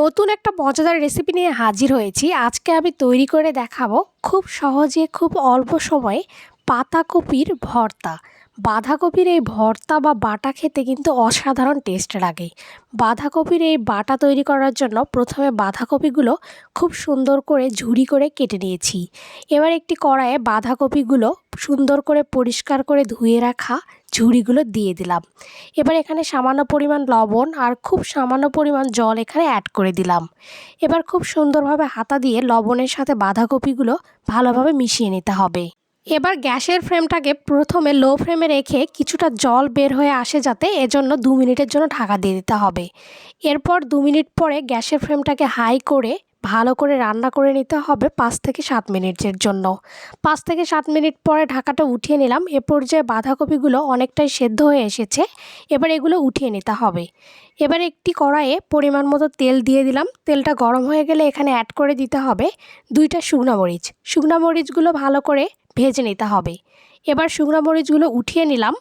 নতুন একটা মজাদার রেসিপি নিয়ে হাজির হয়েছি। আজকে আমি তৈরি করে দেখাবো খুব সহজে, খুব অল্প সময়ে পাতাকপির ভর্তা। বাঁধাকপির এই ভর্তা বা বাটা খেতে কিন্তু অসাধারণ টেস্ট লাগে। বাঁধাকপির এই বাটা তৈরি করার জন্য প্রথমে বাঁধাকপিগুলো খুব সুন্দর করে ঝুড়ি করে কেটে নিয়েছি। এবার একটি কড়াইয়ে বাঁধাকপিগুলো সুন্দর করে পরিষ্কার করে ধুয়ে রাখা ঝুড়িগুলো দিয়ে দিলাম। এবার এখানে সামান্য পরিমাণ লবণ আর খুব সামান্য পরিমাণ জল এখানে অ্যাড করে দিলাম। এবার খুব সুন্দরভাবে হাতা দিয়ে লবণের সাথে বাঁধাকপিগুলো ভালোভাবে মিশিয়ে নিতে হবে। এবার গ্যাসের ফ্রেমটাকে প্রথমে লো ফ্রেমে রেখে কিছুটা জল বের হয়ে আসে যাতে এজন্য দু মিনিটের জন্য ঢাকা দিয়ে দিতে হবে। এরপর দু মিনিট পরে গ্যাসের ফ্রেমটাকে হাই করে ভালো করে রান্না করে নিতে হবে পাঁচ থেকে সাত মিনিটের জন্য। পাঁচ থেকে সাত মিনিট পরে ঢাকাটা উঠিয়ে নিলাম। এ পর্যায়ে বাঁধাকপিগুলো অনেকটাই সেদ্ধ হয়ে এসেছে। এবার এগুলো উঠিয়ে নিতে হবে। এবার একটি কড়াইয়ে পরিমাণ মতো তেল দিয়ে দিলাম। তেলটা গরম হয়ে গেলে এখানে অ্যাড করে দিতে হবে দুইটা শুকনো মরিচ। শুকনো মরিচগুলো ভালো করে ভেজে নিতে হবে। এবার শুকনো মরিচগুলো উঠিয়ে নিলাম।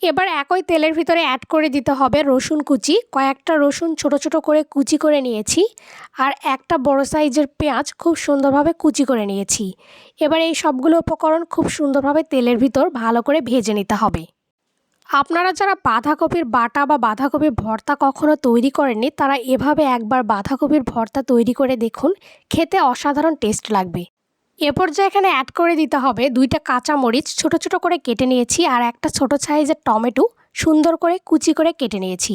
এবার একই তেলের ভিতরে অ্যাড করে দিতে হবে রসুন কুচি। কয়েকটা রসুন ছোট ছোট করে কুচি করে নিয়েছি। আর একটা বড় সাইজের পেঁয়াজ খুব সুন্দরভাবে কুচি করে নিয়েছি। এবার এই সবগুলো উপকরণ খুব সুন্দরভাবে তেলের ভিতর ভালো করে ভেজে নিতে হবে। আপনারা যারা বাঁধাকপির বাটা বা বাঁধাকপির ভর্তা কখনো তৈরি করেননি, তারা এভাবে একবার বাঁধাকপির ভর্তা তৈরি করে দেখুন। খেতে অসাধারণ টেস্ট লাগবে। এ পর্যায়ে এখানে অ্যাড করে দিতে হবে দুইটা কাঁচা মরিচ ছোট ছোট করে কেটে নিয়েছি আর একটা ছোট সাইজের টমেটো সুন্দর করে কুচি করে কেটে নিয়েছি।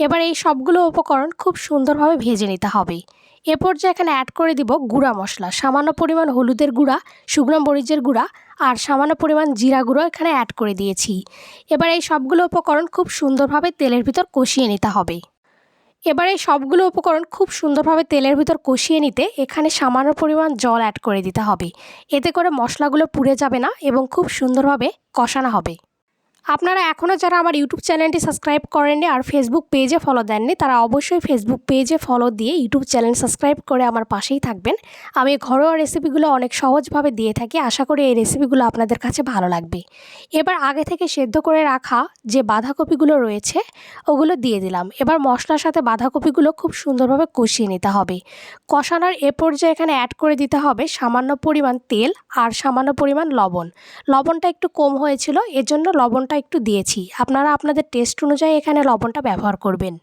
এবার এই সবগুলো উপকরণ খুব সুন্দরভাবে ভেজে নিতে হবে। এ পর্যায়ে এখানে অ্যাড করে দিব গুঁড়া মশলা। সামান্য পরিমাণ হলুদের গুঁড়া, শুকনো মরিচের গুঁড়া আর সামান্য পরিমাণ জিরা গুঁড়ো এখানে অ্যাড করে দিয়েছি। এবার এই সবগুলো উপকরণ খুব সুন্দরভাবে তেলের ভিতর কষিয়ে নিতে হবে। এবারে সবগুলো উপকরণ খুব সুন্দরভাবে তেলের ভিতর কষিয়ে নিতে এখানে সামান্য পরিমাণ জল অ্যাড করে দিতে হবে। এতে করে মশলাগুলো পুড়ে যাবে না এবং খুব সুন্দরভাবে কষানো হবে। আপনারা এখনও যারা আমার ইউটিউব চ্যানেলটি সাবস্ক্রাইব করেননি আর ফেসবুক পেজে ফলো দেননি, তারা অবশ্যই ফেসবুক পেজে ফলো দিয়ে ইউটিউব চ্যানেল সাবস্ক্রাইব করে আমার পাশেই থাকবেন। আমি ঘরোয়া রেসিপিগুলো অনেক সহজভাবে দিয়ে থাকি, আশা করি এই রেসিপিগুলো আপনাদের কাছে ভালো লাগবে। এবার আগে থেকে সেদ্ধ করে রাখা যে বাঁধাকপিগুলো রয়েছে, ওগুলো দিয়ে দিলাম। এবার মশলার সাথে বাঁধাকপিগুলো খুব সুন্দরভাবে কষিয়ে নিতে হবে। কষানোর এ পর্যায়ে এখানে অ্যাড করে দিতে হবে সামান্য পরিমাণ তেল আর সামান্য পরিমাণ লবণ। লবণটা একটু কম হয়েছিল, এজন্য লবণটা একটু দিয়েছি। আপনারা আপনাদের টেস্ট অনুযায়ী এখানে লবণটা ব্যবহার করবেন।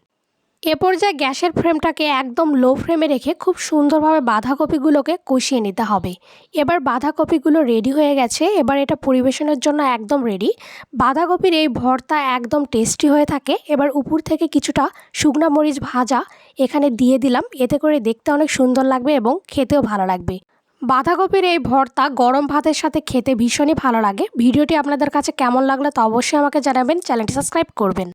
এ পর্যায়ে গ্যাসের ফ্রেমটাকে একদম লো ফ্রেমে রেখে খুব সুন্দরভাবে বাঁধাকপিগুলোকে কষিয়ে নিতে হবে। এবার বাঁধাকপিগুলো রেডি হয়ে গেছে। এবার এটা পরিবেশনের জন্য একদম রেডি বাঁধাকপির এই ভর্তা একদম টেস্টি হয়ে থাকে। এবার উপর থেকে কিছুটা শুকনা মরিচ ভাজা এখানে দিয়ে দিলাম। এতে করে দেখতে অনেক সুন্দর লাগবে এবং খেতেও ভালো লাগবে। বাঁধাকপির এই ভর্তা গরম ভাতের সাথে খেতে ভীষণই ভালো লাগে। ভিডিওটি আপনাদের কাছে কেমন লাগল তো অবশ্যই আমাকে জানাবেন। চ্যানেলটি সাবস্ক্রাইব করবেন।